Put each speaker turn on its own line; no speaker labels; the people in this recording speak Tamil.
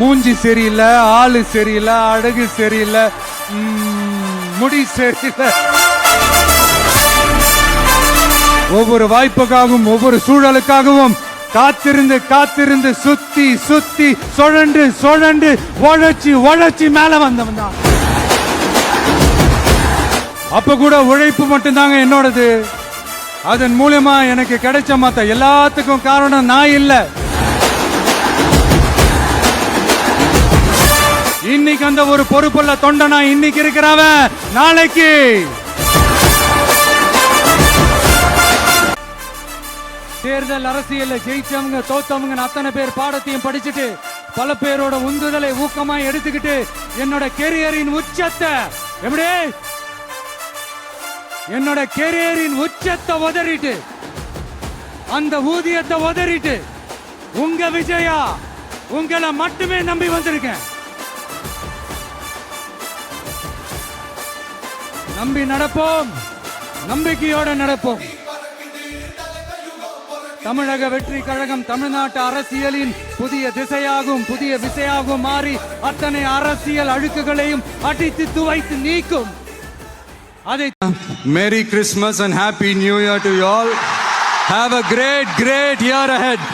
மூஞ்சி சரியில்லை ஆளு சரியில்லை அழகு சரியில்லை முடி சரியில்லை. ஒவ்வொரு வாய்ப்புக்காகவும் ஒவ்வொரு சூழலுக்காகவும் காத்திருந்து காத்திருந்து சுத்தி சுத்தி சுழண்டு சுழண்டு உழைச்சி உழைச்சி மேல வந்தவன் தான். அப்ப கூட உழைப்பு மட்டும்தாங்க என்னோடது. அதன் மூலியமா எனக்கு கிடைச்ச மத்த எல்லாத்துக்கும் காரணம் நான் இல்லை. இன்னைக்கு அந்த ஒரு பொறுப்புள்ள தொண்டனா இன்னைக்கு இருக்கிறவன் நாளைக்கு. தேர்தல் அரசியல்ல ஜெயிச்சவங்க தோத்தவங்க அத்தனை பேர் பாடத்தையும் படிச்சுட்டு பல பேரோட உந்துதலை ஊக்கமா எடுத்துக்கிட்டு என்னோட கெரியரின் உச்சத்தை எப்படி? என்னோட கெரியரின் உச்சத்தை உதறிட்டு அந்த ஊதியத்தை உதறிட்டு உங்க விஜயா உங்களை மட்டுமே நம்பி வந்திருக்கேன். நம்பி நடப்போம். நம்பிக்கையோடு நடப்போம். தமிழக வெற்றி கழகம் தமிழ்நாட்டு அரசியலின் புதிய திசையாகும் புதிய விசையாகும் மாறி அத்தனை அரசியல் அழுக்குகளையும் அடித்து துவைத்து நீக்கும். அதை merry Christmas and happy new year to all have a great great year ahead